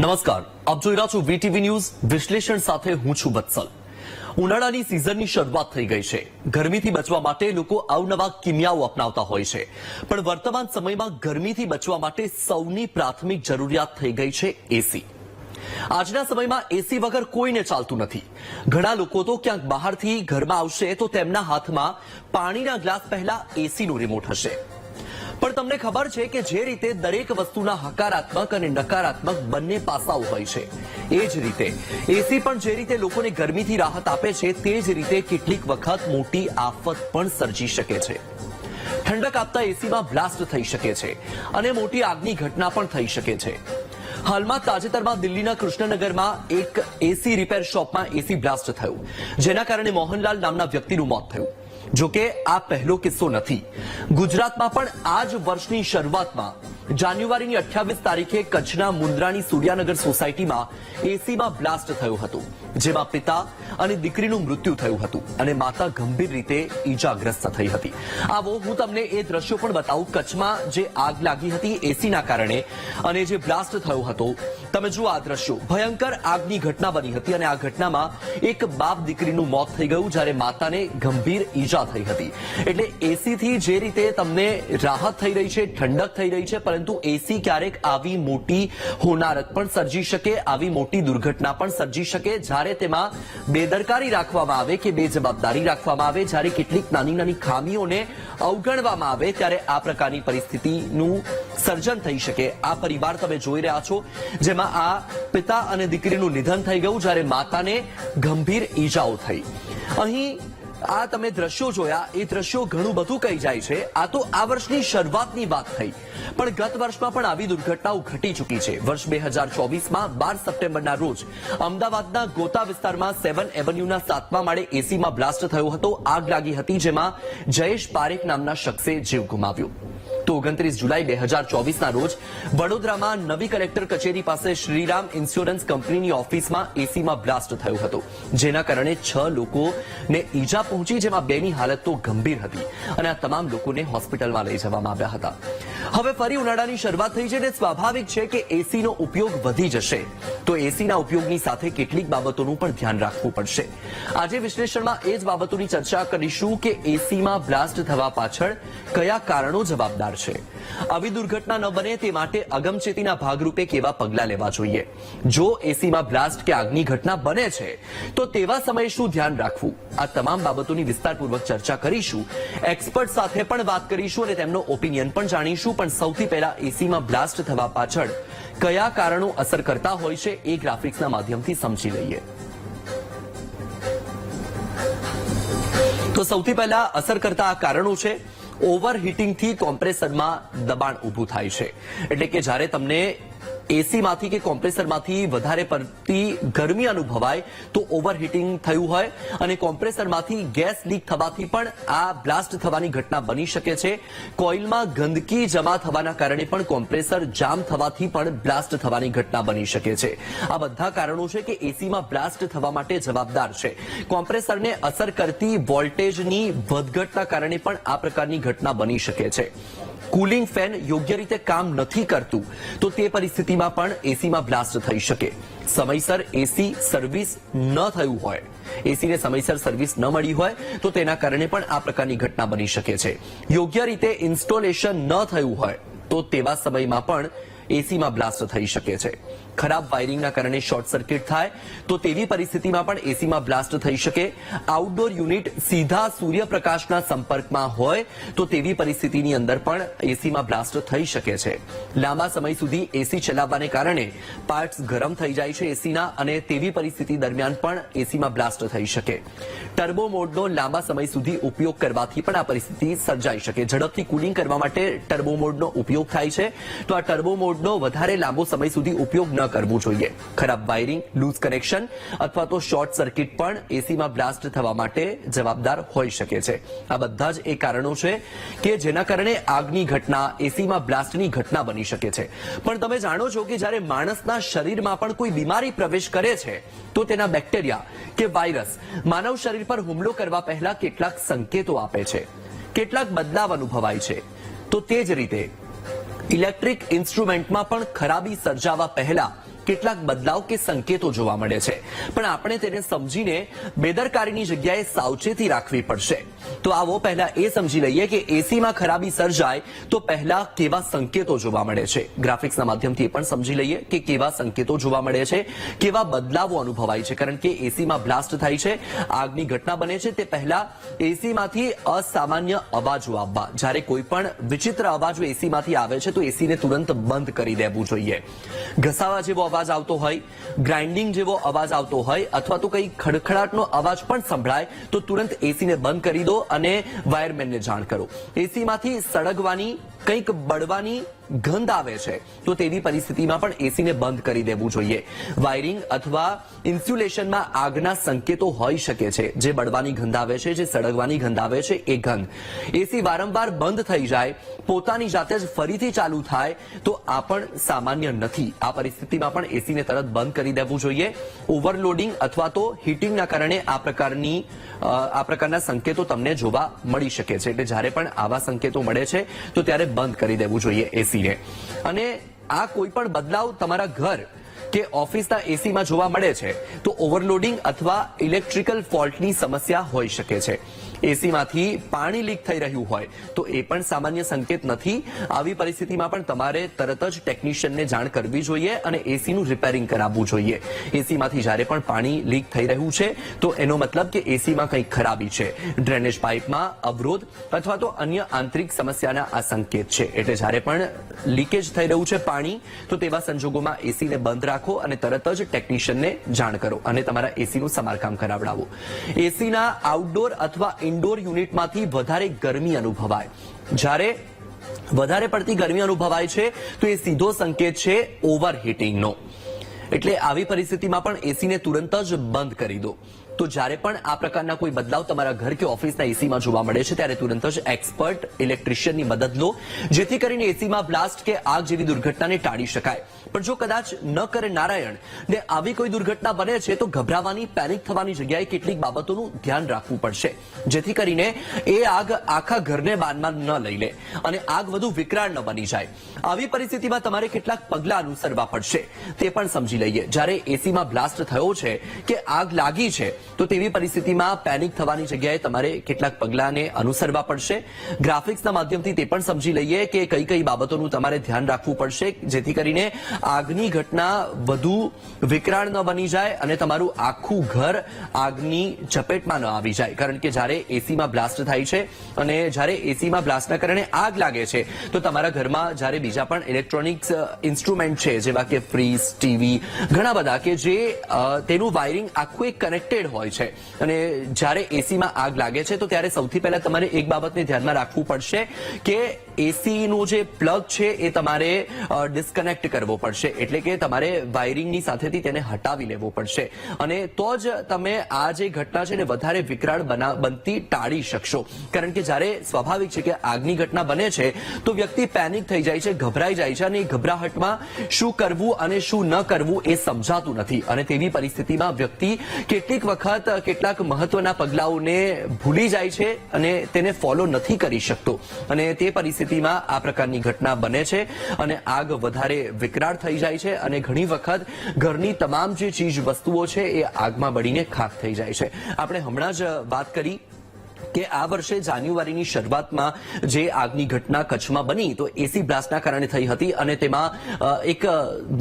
નમસ્કાર. આપ જોઈ રહ્યા છો વીટીવી ન્યૂઝ વિશ્લેષણ સાથે હું છું વત્સલ ઉનાળાની સિઝનની શરૂઆત થઈ ગઈ છે. ગરમીથી બચવા માટે લોકો અવનવા કિમિયાઓ અપનાવતા હોય છે. પણ વર્તમાન સમયમાં ગરમીથી બચવા માટે સૌની પ્રાથમિક જરૂરિયાત થઈ ગઈ છે એસી આજના સમયમાં એસી વગર કોઈને ચાલતું નથી. ઘણા લોકો તો ક્યાંક બહારથી ઘરમાં આવશે તો તેમના હાથમાં પાણીના ગ્લાસ પહેલા એસીનું રિમોટ હશે. પણ તમને ખબર છે કે જે રીતે દરેક વસ્તુના હકારાત્મક અને નકારાત્મક બંને પાસાઓ હોય છે. એ જ રીતે, એસી પણ જે રીતે લોકોને ગરમીથી રાહત આપે છે, તે જ રીતે કેટલીક વખત મોટી આફત પણ સર્જી શકે છે. ઠંડક આપતા એસીમાં બ્લાસ્ટ થઈ શકે છે અને મોટી આગની ઘટના પણ થઈ શકે છે. હાલમાં તાજેતરમાં દિલ્હીના કૃષ્ણનગરમાં એક એસી રિપેર શોપમાં એસી બ્લાસ્ટ થયું, જેના કારણે મોહનલાલ નામના વ્યક્તિનું મોત થયું. જો કે આ પહેલો કિસ્સો નથી. ગુજરાતમાં પણ આ જ વર્ષની શરૂઆતમાં જાન્યુઆરીની અઠ્યાવીસ તારીખે કચ્છના મુન્દ્રાની સૂર્યાનગર સોસાયટીમાં એસીમાં બ્લાસ્ટ થયું હતું, જેમાં પિતા અને દીકરીનું મૃત્યુ થયું હતું અને માતા ગંભીર રીતે ઈજાગ્રસ્ત થઈ હતી. આવો હું તમને એ દ્રશ્યો પણ બતાવું કચ્છમાં જે આગ લાગી હતી એસીના કારણે અને જે બ્લાસ્ટ થયો હતો. તમે જુઓ આ દ્રશ્યો. ભયંકર આગની ઘટના બની હતી અને આ ઘટનામાં એક બાપ દીકરીનું મોત થઈ ગયું, જ્યારે માતાને ગંભીર ઈજા થઈ હતી. એટલે એસીથી જે રીતે તમને રાહત થઈ રહી છે, ઠંડક થઈ રહી છે, પરંતુ એસી ક્યારેક આવી મોટી હોનારત પણ સર્જી શકે, આવી મોટી દુર્ઘટના પણ સર્જી શકે, જ્યારે તેમાં બેદરકારી રાખવામાં આવે કે બેજવાબદારી રાખવામાં આવે, જ્યારે કેટલીક નાની નાની ખામીઓને અવગણવામાં આવે, ત્યારે આ પ્રકારની પરિસ્થિતિનું સર્જન થઈ શકે. આ પરિવાર તમે જોઈ રહ્યા છો, જેમાં આ પિતા અને દીકરીનું નિધન થઈ ગયું, જ્યારે માતાને ગંભીર ઈજાઓ થઈ. અહીં આ તમે દ્રશ્યો જોયા, એ દ્રશ્યો ઘણું બધું કહી જાય છે. આ તો આ વર્ષની શરૂઆતની વાત થઈ. પણ ગત વર્ષમાં પણ આવી દુર્ઘટનાઓ ઘટી ચૂકી છે. વર્ષ બે હજાર ચોવીસમાં બાર સપ્ટેમ્બરના રોજ અમદાવાદના ગોતા વિસ્તારમાં સેવન એવન્યુના સાતમા માળે એસીમાં બ્લાસ્ટ થયો હતો. આગ લાગી હતી જેમાં જયેશ પારેખ નામના શખ્સે જીવ ગુમાવ્યો. તો ઓગણત્રીસ જુલાઈ બે હજાર ચોવીસના રોજ વડોદરામાં નવી કલેક્ટર કચેરી પાસે શ્રીરામ ઇન્સ્યોરન્સ કંપનીની ઓફિસમાં એસીમાં બ્લાસ્ટ થયો હતો. જેના કારણે છ લોકોને ઈજા પહોંચી, જેમાં બેની હાલત તો ગંભીર હતી અને આ તમામ લોકોને હોસ્પિટલમાં લઈ જવામાં આવ્યા હતા. હવે ફરી ઉનાળાની શરૂઆત થઈ છે અને સ્વાભાવિક છે કે એસીનો ઉપયોગ વધી જશે. તો એસીના ઉપયોગની સાથે કેટલીક બાબતોનું પણ ધ્યાન રાખવું પડશે. આજે વિશ્લેષણમાં એ જ બાબતોની ચર્ચા કરીશું કે એસીમાં બ્લાસ્ટ થવા પાછળ કયા કારણો જવાબદાર છે. આવી દુર્ઘટના ન બને તે માટે અગમચેતીના ભાગરૂપે કેવા પગલાં લેવા જોઈએ. જો એસીમાં બ્લાસ્ટ કે આગની ઘટના બને છે, તો તેવા સમયે શું ધ્યાન રાખવું? આ તમામ બાબતોની વિસ્તારપૂર્વક ચર્ચા કરીશું. એક્સપર્ટ સાથે પણ વાત કરીશું અને તેમનો ઓપિનિયન પણ જાણીશું. પણ સૌથી પહેલા એસીમાં બ્લાસ્ટ થવા પાછળ કયા કારણો અસર કરતા હોય છે એ ગ્રાફિક્સના માધ્યમથી સમજી લઈએ. તો સૌથી પહેલા અસર કરતા આ કારણો છે, ઓવરહીટિંગથી કોમ્પ્રેસરમાં દબાણ ઊભું થાય છે. એટલે કે જ્યારે તમને એસીમાંથી કે કોમ્પ્રેસરમાંથી વધારે પડતી ગરમી અનુભવાય તો ઓવરહીટિંગ થયું હોય અને કોમ્પ્રેસરમાંથી ગેસ લીક થવાથી પણ આ બ્લાસ્ટ થવાની ઘટના બની શકે છે. કોઇલમાં ગંદકી જમા થવાના કારણે પણ કોમ્પ્રેસર જામ થવાથી પણ બ્લાસ્ટ થવાની ઘટના બની શકે છે. આ બધા કારણો છે કે એસીમાં બ્લાસ્ટ થવા માટે જવાબદાર છે. કોમ્પ્રેસરને અસર કરતી વોલ્ટેજની વધઘટના કારણે પણ આ પ્રકારની ઘટના બની શકે છે. કુલિંગ ફેન યોગ્ય રીતે કામ નથી કરતું, તો તે પરિસ્થિતિમાં પણ એસીમાં બ્લાસ્ટ થઈ શકે. સમયસર એસી સર્વિસ ન થયું હોય, એસીને સમયસર સર્વિસ ન મળી હોય, તો તેના કારણે પણ આ પ્રકારની ઘટના બની શકે છે. યોગ્ય રીતે ઇન્સ્ટોલેશન ન થયું હોય, તો તેવા સમયમાં પણ એસીમાં બ્લાસ્ટ થઈ શકે છે. ખરાબ વાયરિંગના કારણે શોર્ટ સર્કિટ થાય, તો તેવી પરિસ્થિતિમાં પણ એસીમાં બ્લાસ્ટ થઈ શકે. આઉટડોર યુનિટ સીધા સૂર્યપ્રકાશના સંપર્કમાં હોય, તો તેવી પરિસ્થિતિની અંદર પણ એસીમાં બ્લાસ્ટ થઈ શકે છે. લાંબા સમય સુધી એસી ચલાવવાને કારણે પાર્ટ્સ ગરમ થઈ જાય છે એસીના અને તેવી પરિસ્થિતિ દરમિયાન પણ એસીમાં બ્લાસ્ટ થઈ શકે. ટર્બો મોડનો લાંબા સમય સુધી ઉપયોગ કરવાથી પણ આ પરિસ્થિતિ સર્જાઈ શકે. ઝડપથી કુલિંગ કરવા માટે ટર્બો મોડનો ઉપયોગ થાય છે. તો આ ટર્બો મોડનો વધારે લાંબો સમય સુધી ઉપયોગ ન કરવું જોઈએ. ખરાબ વાયરિંગ લૂઝ કનેક્શન અથવા તો શોર્ટ સર્કિટ પણ એસીમાં બ્લાસ્ટ થવા માટે જવાબદાર હોઈ શકે છે. આ બધા જ એ કારણો છે કે જેના કારણે આગની ઘટના એસીમાં બ્લાસ્ટની ઘટના બની શકે છે. પણ તમે જાણો છો કે જ્યારે માણસના શરીરમાં પણ કોઈ બીમારી પ્રવેશ કરે છે, તો તેના બેક્ટેરિયા કે વાયરસ માનવ શરીર પર હુમલો કરવા પહેલા કેટલાક સંકેતો આપે છે. કેટલાક બદલાવ અનુભવાય છે. તો તે જ રીતે ઇલેક્ટ્રિક ઇન્સ્ટ્રુમેન્ટમાં પણ ખરાબી સર્જાવા પહેલા કેટલાક બદલાવ કે સંકેતો જોવા મળે છે. પણ આપણે તેને સમજીને બેદરકારીની જગ્યાએ સાવચેતી રાખવી પડશે. તો આવો પહેલા એ સમજી લઈએ કે એસીમાં ખરાબી સર્જાય તો પહેલા કેવા સંકેતો જોવા મળે છે. ગ્રાફિક્સના માધ્યમથી પણ સમજી લઈએ કે કેવા સંકેતો જોવા મળે છે, કેવા બદલાવો અનુભવાય છે. કારણ કે એસીમાં બ્લાસ્ટ થાય છે, આગની ઘટના બને છે તે પહેલા એસીમાંથી અસામાન્ય અવાજો આવવા. જ્યારે કોઈ પણ વિચિત્ર અવાજો એસીમાંથી આવે છે તો એસીને તુરંત બંધ કરી દેવું જોઈએ. ઘસાવા જેવો અવાજ આવતો હોય ગ્રાઇન્ડિંગ જેવો અવાજ આવતો હોય, અથવા તો કઈ ખડખડાટનો અવાજ પણ સંભળાય, તો તુરંત એસીને બંધ કરી દો અને વાયરમેનને જાણ કરો. એસીમાંથી સળગવાની, કંઈક બળવાની ગંધ આવે છે, તો તેવી પરિસ્થિતિમાં પણ એસીને બંધ કરી દેવું જોઈએ. વાયરિંગ અથવા ઇન્સ્યુલેશનમાં આગના સંકેતો હોઈ શકે છે. જે બળવાની ગંધ આવે છે, જે સળગવાની ગંધ આવે છે, એ ગંધ. એસી વારંવાર બંધ થઈ જાય, પોતાની જાતે જ ફરીથી ચાલુ થાય, તો આ પણ સામાન્ય નથી. આ પરિસ્થિતિમાં પણ એસીને તરત બંધ કરી દેવું જોઈએ. ઓવરલોડિંગ અથવા તો હીટિંગના કારણે આ પ્રકારની આ પ્રકારના સંકેતો તમને જોવા મળી શકે છે. એટલે જ્યારે પણ આવા સંકેતો મળે છે, તો ત્યારે બંધ કરી દેવું જોઈએ એસીને અને આ કોઈ પણ બદલાવ તમારા ઘર કે ઓફિસના એસીમાં જોવા મળે છે, તો ઓવરલોડિંગ અથવા ઇલેક્ટ્રિકલ ફોલ્ટની સમસ્યા હોઈ શકે છે. એસીમાંથી પાણી લીક થઈ રહ્યું હોય, તો એ પણ સામાન્ય સંકેત નથી. આવી પરિસ્થિતિમાં પણ તમારે તરત જ ટેકનિશિયનને જાણ કરવી જોઈએ અને એસીનું રિપેરિંગ કરાવવું જોઈએ. એસીમાંથી જ્યારે પણ પાણી લીક થઈ રહ્યું છે, તો એનો મતલબ કે એસીમાં કંઈક ખરાબી છે. ડ્રેનેજ પાઇપમાં અવરોધ અથવા તો અન્ય આંતરિક સમસ્યાના આ સંકેત છે. એટલે જ્યારે પણ લીકેજ થઈ રહ્યું છે પાણી, તો તેવા સંજોગોમાં એસીને બંધ રાખો અને તરત જ ટેકનિશિયનને જાણ કરો અને તમારા એસીનું સમારકામ કરાવડાવો. એસીના આઉટડોર અથવા ઇન્ડોર યુનિટમાંથી વધારે ગરમી અનુભવાય. જ્યારે વધારે પડતી ગરમી અનુભવાય છે, તો એ સીધો સંકેત છે ઓવરહીટિંગનો એટલે આવી પરિસ્થિતિમાં પણ એસીને તુરંત જ બંધ કરી દો. તો જ્યારે પણ આ પ્રકારના કોઈ બદલાવ તમારા ઘર કે ઓફિસના એસીમાં જોવા મળે છે, ત્યારે તુરંત જ એક્સપર્ટ ઇલેક્ટ્રિશિયનની મદદ લો, જેથી કરીને એસીમાં બ્લાસ્ટ કે આગ જેવી દુર્ઘટનાને ટાળી શકાય. પણ જો કદાચ ન કરે નારાયણ, ને આવી કોઈ દુર્ઘટના બને છે, તો ગભરાવાની પેનિક થવાની જગ્યાએ કેટલીક બાબતોનું ધ્યાન રાખવું પડશે. જેથી કરીને એ આગ આખા ઘરને બાનમાં ન લઈ લે અને આગ વધુ વિકરાળ ન બની જાય. આવી પરિસ્થિતિમાં તમારે કેટલાક પગલાં અનુસરવા પડશે. તે પણ સમજી લઈએ. જ્યારે એસીમાં બ્લાસ્ટ થયો છે કે આગ લાગી છે તો તેવી પરિસ્થિતિમાં પેનિક થવાની જગ્યાએ તમારે કેટલાક પગલાંને અનુસરવા પડશે. ગ્રાફિક્સના માધ્યમથી તે પણ સમજી લઈએ કે કઈ કઈ બાબતોનું તમારે ધ્યાન રાખવું પડશે, જેથી કરીને આગની ઘટના વધુ વિકરાળ ન બની જાય અને તમારું આખું ઘર આગની ચપેટમાં ન આવી જાય. કારણ કે જ્યારે એસીમાં બ્લાસ્ટ થાય છે અને જ્યારે એસીમાં બ્લાસ્ટના કારણે આગ લાગે છે, તો તમારા ઘરમાં જ્યારે બીજા પણ ઇલેક્ટ્રોનિક્સ ઇન્સ્ટ્રુમેન્ટ છે, જેવા કે ફ્રીજ ટીવી ઘણા બધા કે જે તેનું વાયરિંગ આખું એક કનેક્ટેડ હોય છે. અને જ્યારે એસીમાં આગ લાગે છે, તો ત્યારે સૌથી પહેલા તમારે એક બાબતને ધ્યાનમાં રાખવું પડશે કે એસી નું જે પ્લગ છે એ તમારે ડિસ્કનેક્ટ કરવો પડશે. એટલે કે તમારે વાયરિંગની સાથેથી તેને હટાવી લેવો પડશે. અને તો જ તમે આ જે ઘટના છે ને વધારે વિકરાળ બના- બનતી ટાળી શકશો. કારણ કે જ્યારે સ્વાભાવિક છે કે આગની ઘટના બને છે, તો વ્યક્તિ પેનિક થઈ જાય છે, ગભરાઈ જાય છે અને એ ગભરાહટમાં શું કરવું અને શું ન કરવું એ સમજાતું નથી. અને તેવી પરિસ્થિતિમાં વ્યક્તિ કેટલીક વખત કેટલાક મહત્વના પગલાઓને ભૂલી જાય છે અને તેને ફોલો નથી કરી શકતો. અને તે પરિસ્થિતિમાં આ પ્રકારની ઘટના બને છે અને આગ વધારે વિકરાળ થઈ જાય છે અને ઘણી વખત ઘરની તમામ જે ચીજ વસ્તુઓ છે એ આગમાં બળીને ખાખ થઈ જાય છે. આપણે હમણાં જ વાત કરી કે આ વર્ષે જાન્યુઆરીની શરૂઆતમાં જે આગની ઘટના કચ્છમાં બની, તો એસી બ્લાસ્ટના કારણે થઈ હતી અને તેમાં એક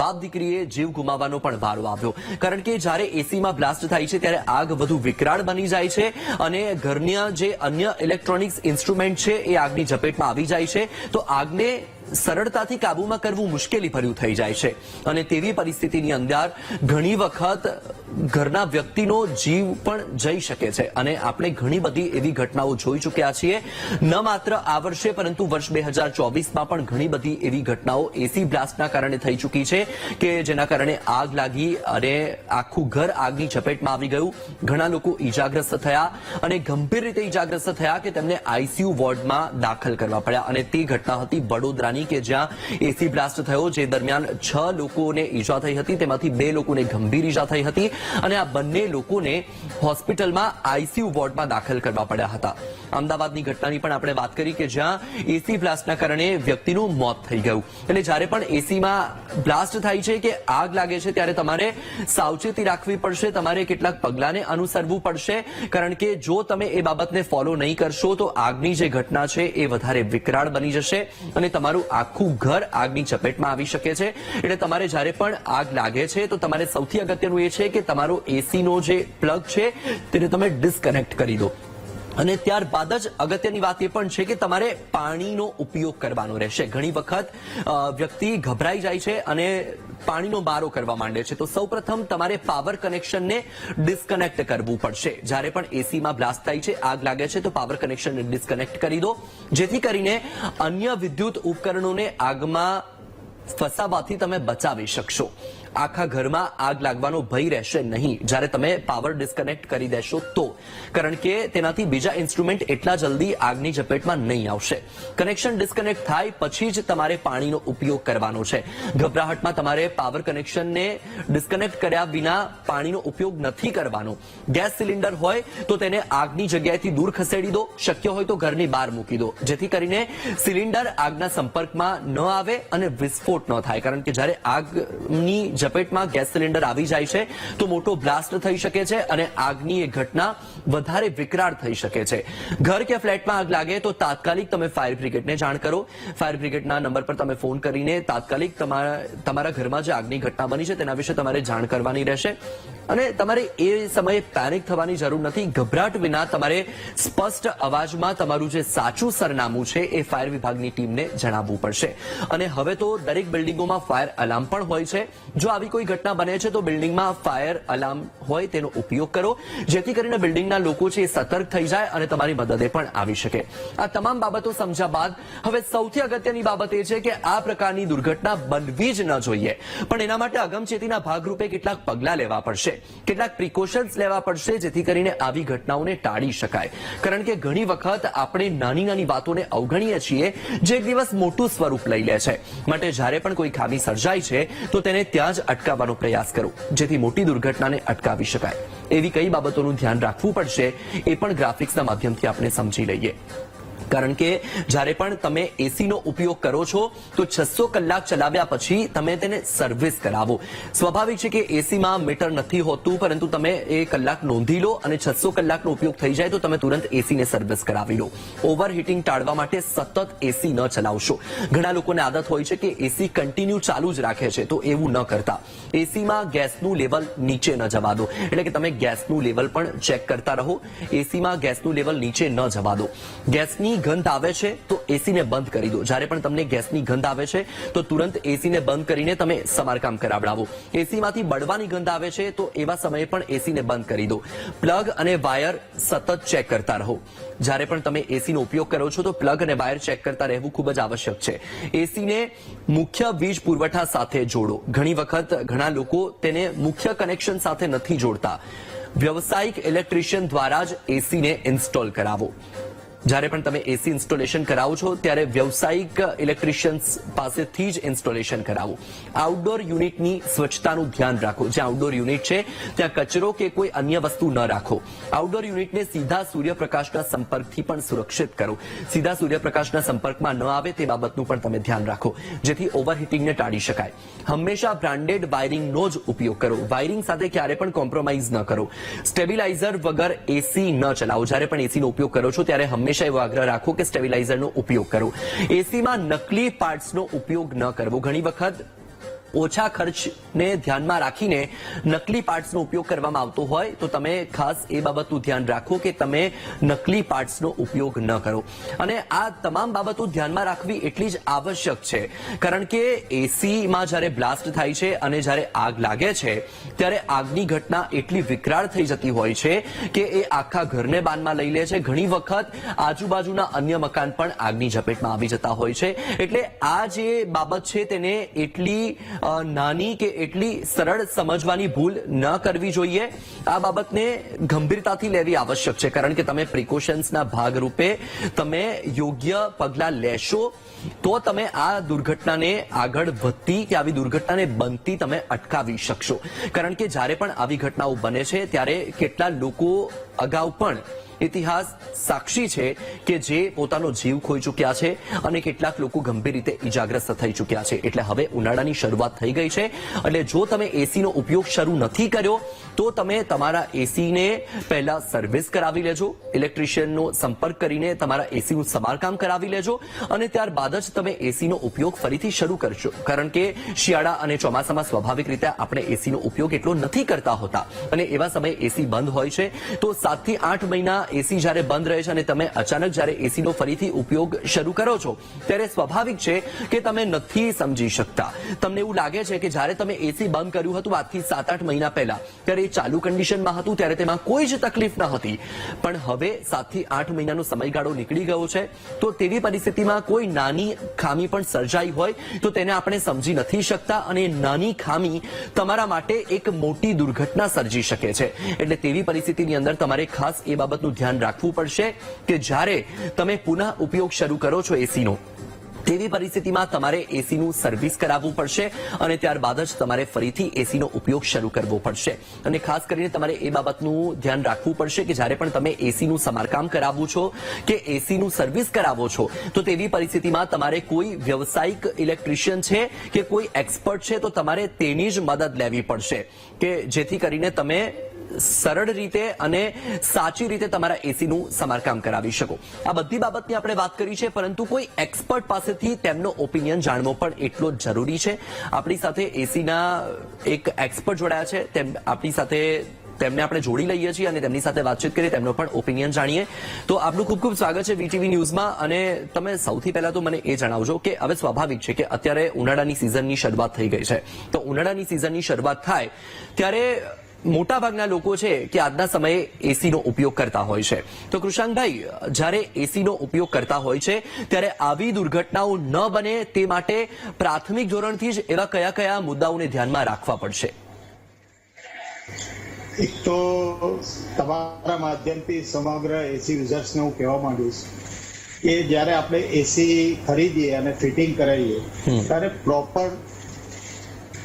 બાપ દીકરીએ જીવ ગુમાવવાનો પણ વારો આવ્યો. કારણ કે જ્યારે એસીમાં બ્લાસ્ટ થાય છે, ત્યારે આગ વધુ વિકરાળ બની જાય છે અને ઘરના જે અન્ય ઇલેક્ટ્રોનિક્સ ઇન્સ્ટ્રુમેન્ટ છે, એ આગની ઝપેટમાં આવી જાય છે. તો આગને સરળતાથી કાબૂમાં કરવું મુશ્કેલી ભર્યું થઈ જાય છે. અને તેવી પરિસ્થિતિની અંદર ઘણી વખત ઘરના વ્યક્તિનો જીવ પણ જઈ શકે છે. અને આપણે ઘણી બધી એવી ઘટનાઓ જોઈ ચૂક્યા છીએ. ન માત્ર આ વર્ષે, પરંતુ વર્ષ બે હજાર ચોવીસમાં પણ ઘણી બધી એવી ઘટનાઓ એસી બ્લાસ્ટના કારણે થઈ ચૂકી છે કે જેના કારણે આગ લાગી અને આખું ઘર આગની ઝપેટમાં આવી ગયું. ઘણા લોકો ઈજાગ્રસ્ત થયા અને ગંભીર રીતે ઈજાગ્રસ્ત થયા કે તેમને આઈસીયુ વોર્ડમાં દાખલ કરવા પડ્યા. અને તે ઘટના હતી વડોદરાની ઉનાળાની કે જ્યાં એસી બ્લાસ્ટ થયો જે દરમિયાન છ લોકોને ઈજા થઈ હતી, તેમાંથી બે લોકોને ગંભીર ઈજા થઈ હતી અને આ બંને લોકોને હોસ્પિટલમાં આઈસીયુ વોર્ડમાં દાખલ કરવા પડ્યા હતા. અમદાવાદની ઘટનાની પણ આપણે વાત કરી કે જ્યાં એસી બ્લાસ્ટના કારણે વ્યક્તિનું મોત થઈ ગયું. એટલે જ્યારે પણ એસીમાં બ્લાસ્ટ થાય છે કે આગ લાગે છે, ત્યારે તમારે સાવચેતી રાખવી પડશે, તમારે કેટલાક પગલાંને અનુસરવું પડશે, કારણ કે જો તમે એ બાબતને ફોલો નહીં કરશો, તો આગની જે ઘટના છે એ વધારે વિકરાળ બની જશે અને તમારું આખું ઘર આગની ચપેટમાં આવી શકે છે. એટલે તમારે જ્યારે પણ આગ લાગે છે, તો તમારે સૌથી અગત્યનું એ છે કે તમારો એસીનો જે પ્લગ છે, તેને તમે ડિસ્કનેક્ટ કરી દો. અને ત્યારબાદ જ અગત્યની વાત એ પણ છે કે તમારે પાણીનો ઉપયોગ કરવાનો રહેશે. ઘણી વખત વ્યક્તિ ગભરાઈ જાય છે અને પાણીનો બારો કરવા માંડે છે. તો સૌપ્રથમ તમારે પાવર કનેક્શનને ડિસ્કનેક્ટ કરવું પડશે. જ્યારે પણ એસીમાં બ્લાસ્ટ થાય છે, આગ લાગે છે, તો પાવર કનેક્શનને ડિસ્કનેક્ટ કરી દો. જેથી કરીને અન્ય વિદ્યુત ઉપકરણોને આગમાં ફસાવાથી તમે બચાવી શકશો. આખા ઘરમાં આગ લાગવાનો ભય રહેશે નહીં. જ્યારે તમે પાવર ડિસ્કનેક્ટ કરી દેશો તો. કારણ કે તેનાથી બીજા ઇન્સ્ટ્રુમેન્ટ એટલા જલ્દી આગની ઝપેટમાં નહીં આવશે. કનેક્શન ડિસ્કનેક્ટ થાય પછી જ તમારે પાણીનો ઉપયોગ કરવાનો છે. ગભરાહટમાં તમારે પાવર કનેક્શનને ડિસ્કનેક્ટ કર્યા વિના પાણીનો ઉપયોગ નથી કરવાનો. ગેસ સિલિન્ડર હોય તો તેને આગની જગ્યાએથી દૂર ખસેડી દો. શક્ય હોય તો ઘરની બહાર મૂકી દો. જેથી કરીને સિલિન્ડર આગના સંપર્કમાં ન આવે અને વિસ્ફોટ ન થાય. કારણ કે જ્યારે આગની ઝપેટમાં ગેસ સિલિન્ડર આવી જાય છે, તો મોટો બ્લાસ્ટ થઈ શકે છે અને આગની એ ઘટના વધારે વિકરાળ થઈ શકે છે. ઘર કે ફ્લેટમાં આગ લાગે તો તાત્કાલિક તમે ફાયર બ્રિગેડને જાણ કરો. ફાયર બ્રિગેડના નંબર પર તમે ફોન કરીને તાત્કાલિક તમારા તમારા ઘરમાં જે આગની ઘટના બની છે તેના વિશે તમારે જાણ કરવાની રહેશે. અને તમારે એ સમયે પેનિક થવાની જરૂર નથી. ગભરાટ વિના તમારે સ્પષ્ટ અવાજમાં તમારું જે સાચું સરનામું છે એ ફાયર વિભાગની ટીમને જણાવવું પડશે. અને હવે તો દરેક બિલ્ડિંગોમાં ફાયર અલાર્મ પણ હોય છે. જો આવી કોઈ ઘટના બને છે, તો બિલ્ડિંગમાં ફાયર અલાર્મ હોય તેનો ઉપયોગ કરો. જેથી કરીને બિલ્ડિંગના લોકો છે એ સતર્ક થઈ જાય અને તમારી મદદે પણ આવી શકે. આ તમામ બાબતો સમજ્યા બાદ હવે સૌથી અગત્યની બાબત એ છે કે આ પ્રકારની દુર્ઘટના બનવી જ ન જોઈએ. પણ એના માટે અગમચેતીના ભાગરૂપે કેટલાક પગલાં લેવા પડશે. કેટલાક પ્રિકોશન્સ લેવા પડશે જેથી કરીને આવી ઘટનાઓને ટાળી શકાય. કારણ કે ઘણી વખત આપણે નાની નાની વાતોને અવગણીએ છીએ, જે એક દિવસ મોટું સ્વરૂપ લઈ લે છે. માટે જ્યારે પણ કોઈ ખામી સર્જાય છે, તો તેને ત્યાં જ અટકાવવાનો પ્રયાસ કરો, જેથી મોટી દુર્ઘટનાને અટકાવી શકાય. એવી કઈ બાબતોનું ધ્યાન રાખવું પડશે, એ પણ ગ્રાફિક્સના માધ્યમથી આપણે સમજી લઈએ. કારણ કે જ્યારે પણ તમે એસીનો ઉપયોગ કરો છો, તો છસો કલાક ચલાવ્યા પછી તમે તેને સર્વિસ કરાવો. સ્વાભાવિક છે કે એસીમાં મીટર નથી હોતું, પરંતુ તમે એ કલાક નોંધી લો અને છસો કલાકનો ઉપયોગ થઈ જાય તો તમે તુરંત એસીને સર્વિસ કરાવી લો. ઓવરહીટિંગ ટાળવા માટે સતત એસી ન ચલાવશો. ઘણા લોકોને આદત હોય છે કે એસી કન્ટિન્યુ ચાલુ જ રાખે છે, તો એવું ન કરતા. એસીમાં ગેસનું લેવલ નીચે ન જવા દો. એટલે કે તમે ગેસનું લેવલ પણ ચેક કરતા રહો. એસીમાં ગેસનું લેવલ નીચે ન જવા દો. ગેસની ગંધ આવે છે, તો એસીને બંધ કરી દો. જ્યારે પણ તમને ગેસની ગંધ આવે છે, તો તુરંત એસીને બંધ કરીને તમે સમારકામ કરાવડાવો. એસીમાંથી બળવાની ગંધ આવે છે, તો એવા સમયે પણ એસીને બંધ કરી દો. પ્લગ અને વાયર સતત ચેક કરતા રહો. જ્યારે પણ તમે એસીનો ઉપયોગ કરો છો, તો પ્લગ અને વાયર ચેક કરતા રહેવું ખૂબ જ આવશ્યક છે. એસીને મુખ્ય વીજ પુરવઠા સાથે જોડો. ઘણી વખત ઘણા લોકો તેને મુખ્ય કનેક્શન સાથે નથી જોડતા. વ્યવસાયિક ઇલેક્ટ્રિશિયન દ્વારા જ એસીને ઇન્સ્ટોલ કરાવો. જ્યારે પણ તમે એસી ઇન્સ્ટોલેશન કરાવો છો, ત્યારે વ્યવસાયિક ઇલેક્ટ્રિશિયન્સ પાસેથી જ ઇન્સ્ટોલેશન કરાવો. આઉટડોર યુનિટની સ્વચ્છતાનું ધ્યાન રાખો. જે આઉટડોર યુનિટ છે, ત્યાં કચરો કે કોઈ અન્ય વસ્તુ ન રાખો. આઉટડોર યુનિટને સીધા સૂર્યપ્રકાશના સંપર્કથી પણ સુરક્ષિત કરો. સીધા સૂર્યપ્રકાશના સંપર્કમાં ન આવે તે બાબતનું પણ તમે ધ્યાન રાખો. જેથી ઓવરહીટિંગને ટાળી શકાય. હંમેશા બ્રાન્ડેડ વાયરિંગનો જ ઉપયોગ કરો. વાયરિંગ સાથે ક્યારે પણ કોમ્પ્રોમાઇઝ ન કરો. સ્ટેબિલાઇઝર વગર એસી ન ચલાવો. જ્યારે પણ એસીનો ઉપયોગ કરો છો, ત્યારે હંમેશા એવો આગ્રહ રાખો કે સ્ટેબિલાઇઝરનો ઉપયોગ કરો. એસીમાં નકલી પાર્ટ્સનો ઉપયોગ ન કરવો. ઘણી વખત ઓછા ખર્ચને ધ્યાનમાં રાખીને નકલી પાર્ટ્સનો ઉપયોગ કરવામાં આવતો હોય તો તમે ખાસ એ બાબતનું ધ્યાન રાખો કે તમે નકલી પાર્ટ્સનો ઉપયોગ ન કરો. અને આ તમામ બાબતો ધ્યાનમાં રાખવી એટલી જ આવશ્યક છે. કારણ કે એસીમાં જ્યારે બ્લાસ્ટ થાય છે અને જ્યારે આગ લાગે છે, ત્યારે આગની ઘટના એટલી વિકરાળ થઈ જતી હોય છે કે એ આખા ઘરને બાનમાં લઈ લે છે. ઘણી વખત આજુબાજુના અન્ય મકાન પણ આગની ઝપેટમાં આવી જતા હોય છે. એટલે આ જે બાબત છે તેને એટલી નાની કે એટલી સરળ સમજવાની ભૂલ ન કરવી જોઈએ. આ બાબતને ગંભીરતાથી લેવી આવશ્યક છે, કારણ કે તમે પ્રિકોશન્સના ભાગરૂપે તમે યોગ્ય પગલાં લેશો, તો તમે આ દુર્ઘટનાને આગળ વધતી કે આવી દુર્ઘટનાને બનતી તમે અટકાવી શકશો. કારણ કે જ્યારે પણ આવી ઘટનાઓ બને છે, ત્યારે કેટલા લોકો અગાઉ પણ ઇતિહાસ સાક્ષી છે કે જે પોતાનો જીવ ખોઈ ચૂક્યા છે અને કેટલાક લોકો ગંભીર રીતે ઇજાગ્રસ્ત થઈ ચૂક્યા છે. એટલે હવે ઉનાળાની શરૂઆત થઈ ગઈ છે. એટલે જો તમે એસીનો ઉપયોગ શરૂ નથી કર્યો, તો તમે તમારા એસીને પહેલા સર્વિસ કરાવી લેજો. ઇલેક્ટ્રિશિયનનો સંપર્ક કરીને તમારા એસીનું સમારકામ કરાવી લેજો. અને ત્યારબાદ જ તમે એસીનો ઉપયોગ ફરીથી શરૂ કરશો. કારણ કે શિયાળા અને ચોમાસામાં સ્વાભાવિક રીતે આપણે એસીનો ઉપયોગ એટલો નથી કરતા હોતા. અને એવા સમયે એસી બંધ હોય છે, તો સાતથી આઠ મહિના એસી જ્યારે બંધ રહે છે અને તમે અચાનક જ્યારે એસીનો ફરીથી ઉપયોગ શરૂ કરો છો, ત્યારે સ્વાભાવિક છે કે તમે નથી સમજી શકતા. તમને એવું લાગે છે કે જ્યારે તમે એસી બંધ કર્યું હતું આજથી સાત આઠ મહિના પહેલા, ત્યારે એ ચાલુ કન્ડિશનમાં હતું, ત્યારે તેમાં કોઈ જ તકલીફ ન હતી. પણ હવે સાતથી આઠ મહિનાનો સમયગાળો નીકળી ગયો છે, તો તેવી પરિસ્થિતિમાં કોઈ નાની ખામી પણ સર્જાઈ હોય, તો તેને આપણે સમજી નથી શકતા અને નાની ખામી તમારા માટે એક મોટી દુર્ઘટના સર્જી શકે છે. એટલે તેવી પરિસ્થિતિની અંદર તમારે ખાસ એ બાબતનું ધ્યાન રાખવું પડશે કે જ્યારે તમે પુનઃ ઉપયોગ શરૂ કરો છો એસીનો, તેવી પરિસ્થિતિમાં તમારે એસીનું સર્વિસ કરાવવું પડશે અને ત્યારબાદ જ તમારે ફરીથી એસીનો ઉપયોગ શરૂ કરવો પડશે. અને ખાસ કરીને તમારે એ બાબતનું ધ્યાન રાખવું પડશે કે જ્યારે પણ તમે એસીનું સમારકામ કરાવવું છો કે એસીનું સર્વિસ કરાવો છો, તો તેવી પરિસ્થિતિમાં તમારે કોઈ વ્યવસાયિક ઇલેક્ટ્રિશિયન છે કે કોઈ એક્સપર્ટ છે, તો તમારે તેની જ મદદ લેવી પડશે કે જેથી કરીને તમે સરળ રીતે અને સાચી રીતે તમારા એસીનું સમારકામ કરાવી શકો. આ બધી બાબતની આપણે વાત કરી છે, પરંતુ કોઈ એક્સપર્ટ પાસેથી તેમનો ઓપિનિયન જાણવો પણ એટલો જ જરૂરી છે. આપણી સાથે એસીના એક એક્સપર્ટ જોડાયા છે, તેમ આપણી સાથે તેમને આપણે જોડી લઈએ છીએ અને તેમની સાથે વાતચીત કરીએ, તેમનો પણ ઓપિનિયન જાણીએ. તો આપનું ખૂબ ખૂબ સ્વાગત છે વીટીવી ન્યૂઝમાં, અને તમે સૌથી પહેલા તો મને એ જણાવજો કે હવે સ્વાભાવિક છે કે અત્યારે ઉનાળાની સિઝનની શરૂઆત થઈ ગઈ છે. તો ઉનાળાની સિઝનની શરૂઆત થાય ત્યારે મોટાભાગના લોકો છે કે આજના સમયે એસીનો ઉપયોગ કરતા હોય છે. તો કૃષાંકભાઈ જ્યારે એસીનો ઉપયોગ કરતા હોય છે ત્યારે આવી દુર્ઘટનાઓ ન બને તે માટે પ્રાથમિક ધોરણથી જ એવા કયા કયા મુદ્દાઓને ધ્યાનમાં રાખવા પડશે? એક તો તમારા માધ્યમથી સમગ્ર એસી યુઝર્સને હું કહેવા માંગીશ કે જ્યારે આપણે એસી ખરીદીએ અને ફિટિંગ કરાવીએ ત્યારે પ્રોપર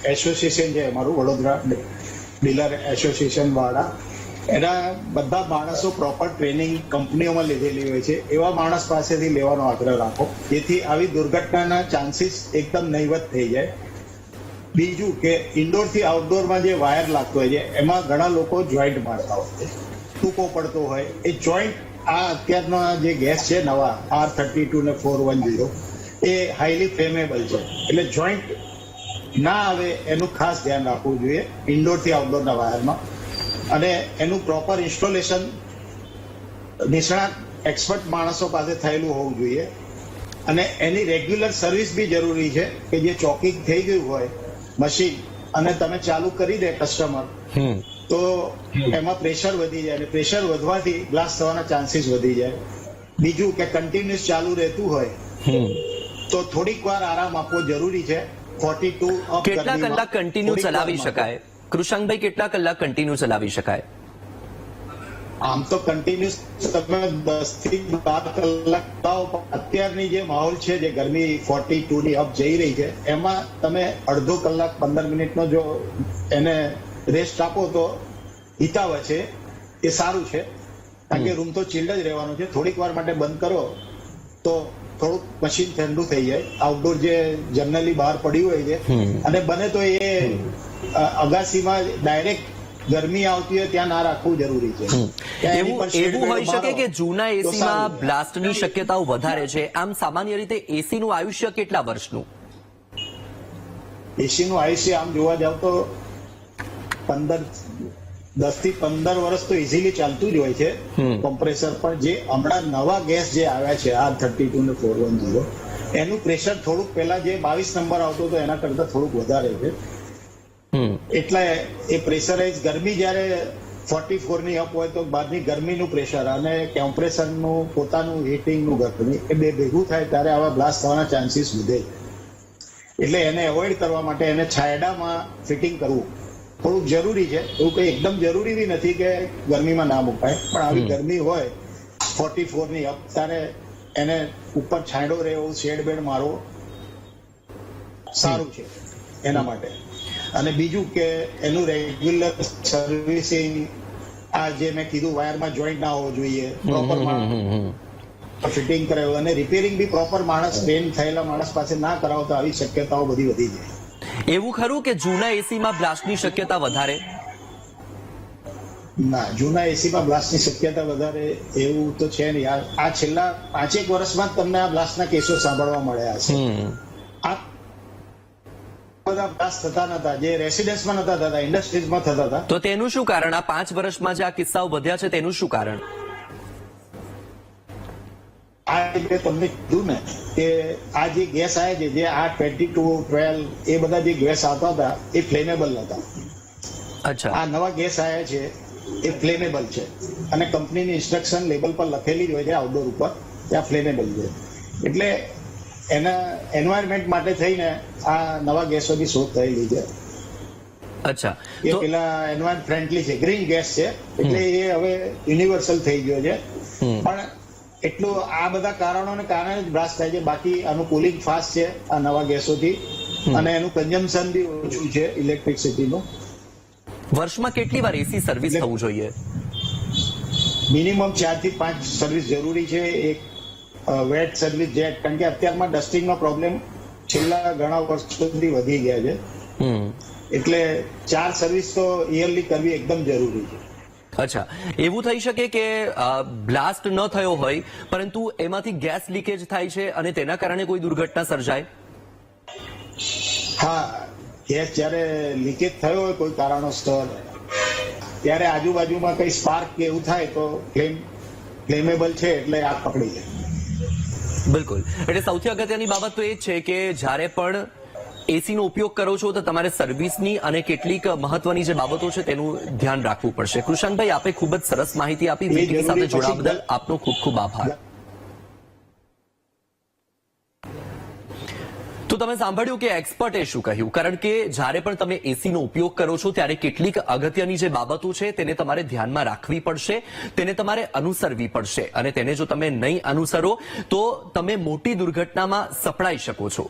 એસોસિએશન છે અમારું વડોદરા ડીલર એસોસિએશન વાળા, એના બધા માણસો પ્રોપર ટ્રેનિંગ કંપનીઓમાં લીધેલી હોય છે. એવા માણસ પાસેથી લેવાનો આગ્રહ રાખો. જેથી આવી દુર્ઘટનાના ચાન્સીસ એકદમ નહીવત થઈ જાય. બીજું કે ઇન્ડોરથી આઉટડોરમાં જે વાયર લાગતો હોય છે, એમાં ઘણા લોકો જોઈન્ટ મારતા હોય છે. ટૂંકો પડતો હોય. એ જોઈન્ટ આ અત્યારના જે ગેસ છે નવા આર થર્ટી ટુ ને ફોર વન જીરો એ હાઈલી ફેમેબલ છે. એટલે જોઈન્ટ ના આવે એનું ખાસ ધ્યાન રાખવું જોઈએ ઇન્ડોરથી આઉટડોરના વાયરમાં. અને એનું પ્રોપર ઇન્સ્ટોલેશન નિષ્ણાત એક્સપર્ટ માણસો પાસે થયેલું હોવું જોઈએ. અને એની રેગ્યુલર સર્વિસ બી જરૂરી છે કે જે ચોકિંગ થઈ ગયું હોય મશીન અને તમે ચાલુ કરી દે કસ્ટમર તો એમાં પ્રેશર વધી જાય અને પ્રેશર વધવાથી ગ્લાસ થવાના ચાન્સીસ વધી જાય. બીજું કે કન્ટિન્યુઅસ ચાલુ રહેતું હોય તો થોડીક વાર આરામ આપવો જરૂરી છે. કેટલા કલાક કન્ટિન્યુ ચલાવી શકાય? કૃષાંકભાઈ કેટલા કલાક કન્ટિન્યુ ચલાવી શકાય? આમ તો કન્ટિન્યુઅસ તમે દસથી બાર કલાક ચલાવો અત્યારની જે માહોલ છે જે ગરમી ફોર્ટી ટુ ની અપ જઈ રહી છે એમાં તમે અડધો કલાક પંદર મિનિટનો જો એને રેસ્ટ આપો તો હિતાવ છે એ સારું છે. કારણ કે રૂમ તો ચિલ્ડ જ રહેવાનું છે. થોડીક વાર માટે બંધ કરો તો થોડુંક મશીન ઠંડુ થઈ જાય. આઉટડોર જે જનરલી બહાર પડ્યું હોય છે. અને બને તો એ અગાસીમાં ડાયરેક્ટ ગરમી આવતી હોય ત્યાં ના રાખવું જરૂરી છે. એવું એવું હોઈ શકે કે જૂના એસીમાં. બ્લાસ્ટની શક્યતાઓ વધારે છે. આમ સામાન્ય રીતે એસીનું આયુષ્ય કેટલા વર્ષનું? એસી નું આયુષ્ય આમ જોવા જાવ તો પંદર દસથી પંદર વર્ષ તો ઇઝીલી ચાલતું જ હોય છે. કોમ્પ્રેસર પણ જે હમણાં નવા ગેસ જે આવ્યા છે આર થર્ટી ટુ ને ફોર વન ઝીરો એનું પ્રેશર થોડુંક પહેલા જે બાવીસ નંબર આવતો હતો એના કરતા થોડુંક વધારે છે. એટલે એ પ્રેશરાઇઝ ગરમી જ્યારે ફોર્ટી ફોરની અપ હોય તો બહારની ગરમીનું પ્રેશર અને કોમ્પ્રેસરનું પોતાનું હીટિંગનું ગરમી એ બે ભેગું થાય ત્યારે આવા બ્લાસ્ટ થવાના ચાન્સીસ વધે એટલે એને એવોઇડ કરવા માટે એને છાયડામાં ફિટિંગ કરવું. થોડુંક જરૂરી છે. એવું કંઈ એકદમ જરૂરી બી નથી કે ગરમીમાં ના મુકાય. પણ આવી ગરમી હોય ફોર્ટી ફોરની અપ તારે એને ઉપર છાંયડો રહે એવું શેડ બેડ મારવો સારું છે એના માટે. અને બીજું કે એનું રેગ્યુલર સર્વિસિંગ આ જે મેં કીધું વાયરમાં જોઈન્ટ ના હોવો જોઈએ પ્રોપર ફિટિંગ કરાવ્યું અને રિપેરિંગ બી પ્રોપર માણસ ટ્રેન થયેલા માણસ પાસે ના કરાવો તો આવી શક્યતાઓ બધી વધી જાય. એવું ખરું કે જૂના એસીમાં બ્લાસ્ટની શક્યતા વધારે? ના જૂના એસીમાં બ્લાસ્ટની શક્યતા વધારે એવું તો છે નહીં. આ- આ છેલ્લા પાંચેક વર્ષમાં જ તમને આ બ્લાસ્ટના કેસો સાંભળવા મળ્યા છે. આ બધા બ્લાસ્ટ થતા નતા જે રેસિડેન્સમાં નતા થતા ઇન્ડસ્ટ્રીઝમાં થતા હતા. તો તેનું શું કારણ? આ પાંચ વર્ષમાં જે આ કિસ્સાઓ વધ્યા છે તેનું શું કારણ? આ રીતે તમને કીધું ને કે આ જે ગેસ આવે છે જે આ ટ્વેન્ટી ટુ ટ્વેલ્વ એ બધા જે ગેસ આવતા હતા એ ફ્લેમેબલ હતા અચ્છા. આ નવા ગેસ આવ્યા છે એ ફ્લેમેબલ છે. અને કંપનીની ઇન્સ્ટ્રક્શન લેબલ પર લખેલી જ હોય છે આઉટડોર ઉપર ત્યાં ફ્લેમેબલ છે. એટલે એના એન્વાયરમેન્ટ માટે થઈને આ નવા ગેસોની શોધ થયેલી છે. અચ્છા. એ પેલા એન્વાયરમેન્ટ ફ્રેન્ડલી છે ગ્રીન ગેસ છે. એટલે એ હવે યુનિવર્સલ થઈ ગયો છે. પણ એટલું આ બધા કારણોને કારણે જ બ્લાસ્ટ થાય છે. બાકી આનું કુલિંગ ફાસ્ટ છે આ નવા ગેસોથી. અને એનું કન્ઝમ્પશન બી ઓછું છે ઇલેક્ટ્રિસિટીનું વર્ષમાં કેટલી વાર એસી સર્વિસ થવું જોઈએ? મિનિમમ ચારથી પાંચ સર્વિસ જરૂરી છે. એક વેટ સર્વિસ જેટ કારણ કે અત્યારમાં ડસ્ટિંગનો પ્રોબ્લેમ છેલ્લા ઘણા વર્ષોથી વધી ગયા છે. એટલે ચાર સર્વિસ તો યરલી કરવી એકદમ જરૂરી છે. અચ્છા. એવું થઈ શકે કે બ્લાસ્ટ ન થયો હોય પરંતુ એમાંથી ગેસ લીકેજ થાય છે અને તેના કારણે કોઈ દુર્ઘટના સર્જાય? હા ગેસ જ્યારે લીકેજ થયો હોય કોઈ કારણોસર ત્યારે આજુબાજુમાં કઈ સ્પાર્ક કે એવું થાય તો ફ્લેમ ફ્લેમેબલ છે એટલે આગ પકડી જાય. બિલકુલ. એટલે સૌથી અગત્યની બાબત તો એ જ છે કે જ્યારે પણ એસી નો ઉપયોગ કરો છો તો તમારે સર્વિસની અને કેટલીક મહત્વની જે બાબતો છે તેનું ધ્યાન રાખવું પડશે. કૃષાનભાઈ આપે ખૂબ જ સરસ માહિતી આપી. મીટિંગ સાથે જોડાવા બદલ આપનો ખૂબ ખૂબ આભાર. તો તમે સાંભળ્યું કે એક્સપર્ટે શું કહ્યું? કારણ કે જ્યારે પણ તમે એસીનો ઉપયોગ કરો છો ત્યારે કેટલીક અગત્યની જે બાબતો છે તેને તમારે ધ્યાનમાં રાખવી પડશે તેને તમારે અનુસરવી પડશે. અને તેને જો તમે નહીં અનુસરો તો તમે મોટી દુર્ઘટનામાં સપડાઈ શકો છો.